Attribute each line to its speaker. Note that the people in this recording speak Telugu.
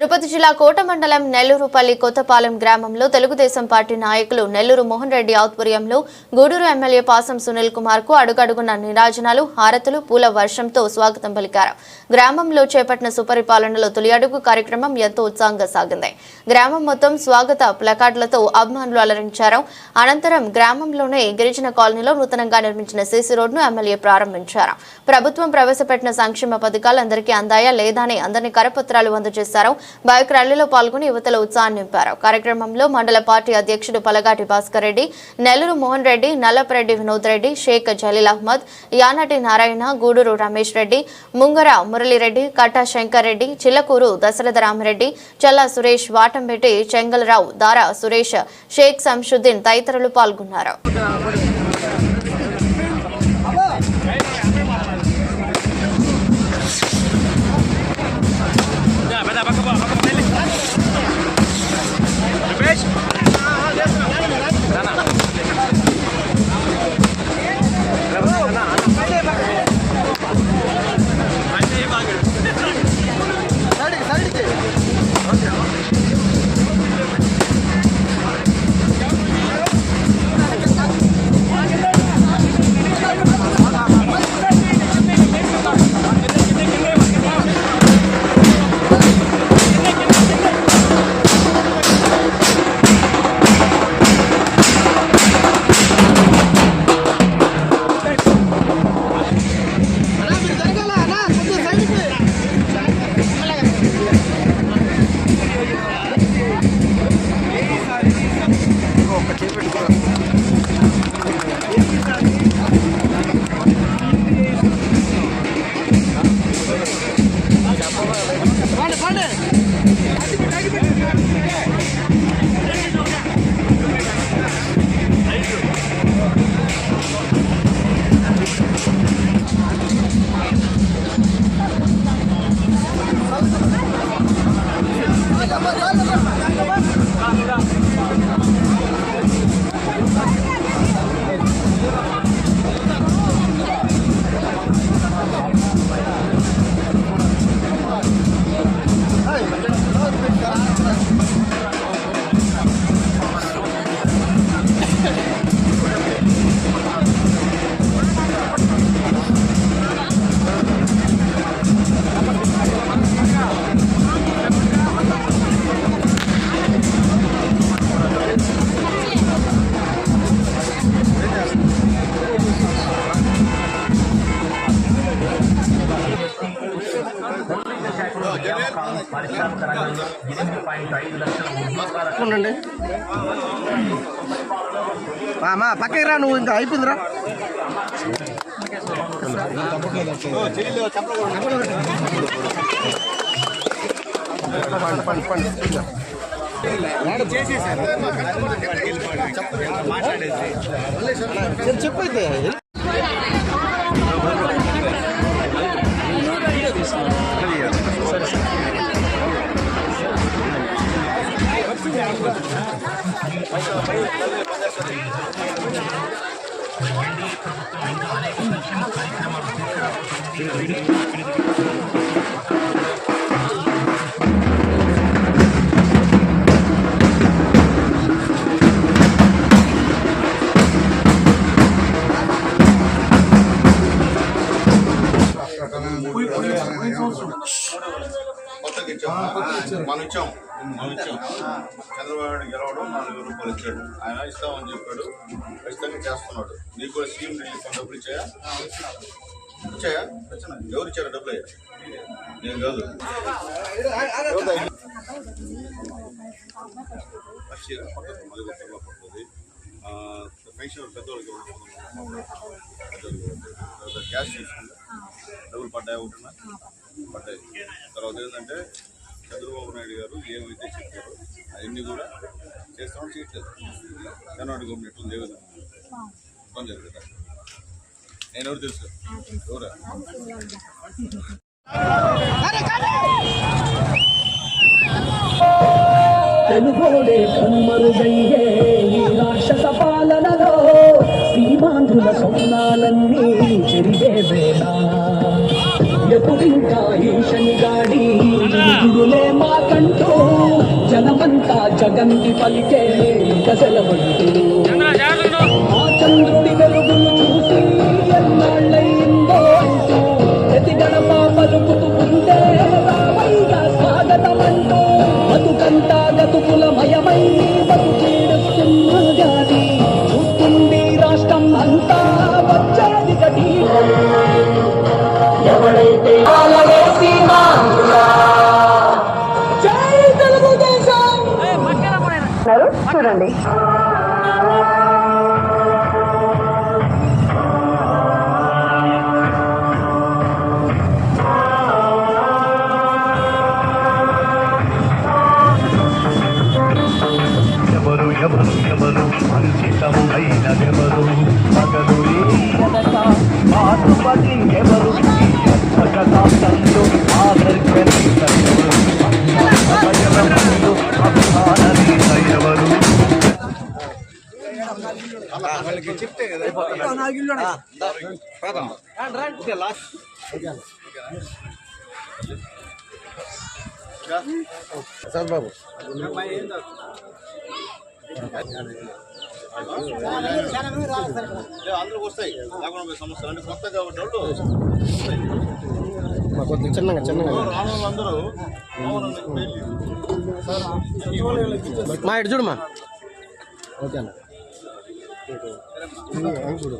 Speaker 1: తిరుపతి జిల్లా కోట మండలం నెల్లూరుపల్లి కొత్తపాలెం గ్రామంలో తెలుగుదేశం పార్టీ నాయకులు నెల్లూరు మోహన్ రెడ్డి ఆధ్వర్యంలో గూడూరు ఎమ్మెల్యే పాసం సునీల్ కుమార్కు అడుగడుగున నిరాజనాలు హారతులు పూల వర్షంతో స్వాగతం పలికారు. గ్రామంలో చేపట్టిన సుపరిపాలనలో తొలి అడుగు కార్యక్రమం ఎంతో ఉత్సాహంగా సాగింది. గ్రామం మొత్తం స్వాగత ప్లకార్డులతో అభిమానులు అలరించారు. అనంతరం గ్రామంలోనే గిరిజన కాలనీలో నూతనంగా నిర్మించిన సీసీ రోడ్ను ఎమ్మెల్యే ప్రారంభించారు. ప్రభుత్వం ప్రవేశపెట్టిన సంక్షేమ పథకాలు అందరికీ అందాయా లేదా అని అందరినీ కరపత్రాలు అందజేశారు. బైక్ ర్యాలీలో పాల్గొని యువతల ఉత్సాహాన్ని నింపారు. కార్యక్రమంలో మండల పార్టీ అధ్యక్షుడు పలగాటి భాస్కర్ రెడ్డి నెల్లూరు మోహన్ రెడ్డి నల్లపరెడ్డి వినోద్ రెడ్డి షేక్ జలీల్ అహ్మద్ యానాటి నారాయణ గూడూరు రమేష్ రెడ్డి ముంగర మురళీరెడ్డి కట్టా శంకర్ రెడ్డి చిల్లకూరు దశరథ రామరెడ్డి చల్లా సురేష్ వాటంబెట్టి చెంగల్రావు దారా సురేష్ షేక్ సంషుద్దీన్ తదితరులు పాల్గొన్నారు.
Speaker 2: ఉండండి మా పక్కకి రా నువ్వు ఇంకా అయిపోయిందిరా. పండి పండి పండి చెప్పైతే
Speaker 3: 어떻겠죠? 아, 아, 만우정. చంద్రబాబు గెలవడం నాలుగు వేల రూపాయలు ఇచ్చాడు. ఆయన ఇస్తామని చెప్పాడు. ఖచ్చితంగా చేస్తున్నాడు. నీకు కూడా సీఎం రిలీఫ్ ఫండ్ డబ్బులు ఇచ్చాయా? ఇచ్చాయా? ఎవరు ఇచ్చారు డబ్బులు? అయ్యా నేను కాదు. ఫస్ట్ ఇయర్ పక్కన మళ్ళీ పడుతుంది. పెన్షన్ పెద్దవాళ్ళకి గ్యాస్ తీసుకుంది డబ్బులు పడ్డాయి ఉంటున్నా పడ్డాయి. తర్వాత ఏంటంటే చంద్రబాబు నాయుడు గారు ఏమైతే చెప్పారో అవన్నీ కూడా చేస్తామని చేయట్లేదు. చంద్రబాబు గవర్నమెంట్ లేదు ఇబ్బంది విధంగా మొత్తం నేను ఎవరు తెలుసు? ఎవరా?
Speaker 4: తెలుగోడే కనుమరుగయ్యే ఈ రాక్షస పాలనలో సీమాంధ్రుల స్వప్నాలన్నీ చెరిగే వేళ. ఎప్పుడింకా ఈ శనిగాడి గుడులే మాకంటూ జనమంతా జగంతి పలికే గజలవంతుడు
Speaker 5: చూడండి.
Speaker 6: ఎవరు ఎవరు ఎవరు? అంకితము అయినదెవరు పగలు మాతృపతి ఎవరు?
Speaker 2: అందరూ బాబు
Speaker 3: అందరికి వస్తాయి. లేకుండా సమస్యలు అంటే కొత్త కాబట్టి వాళ్ళు
Speaker 2: కొద్దిగా చిన్నగా చిన్నగా. మా ఇటు చూడమ్మా ఓకే అన్న. చూడు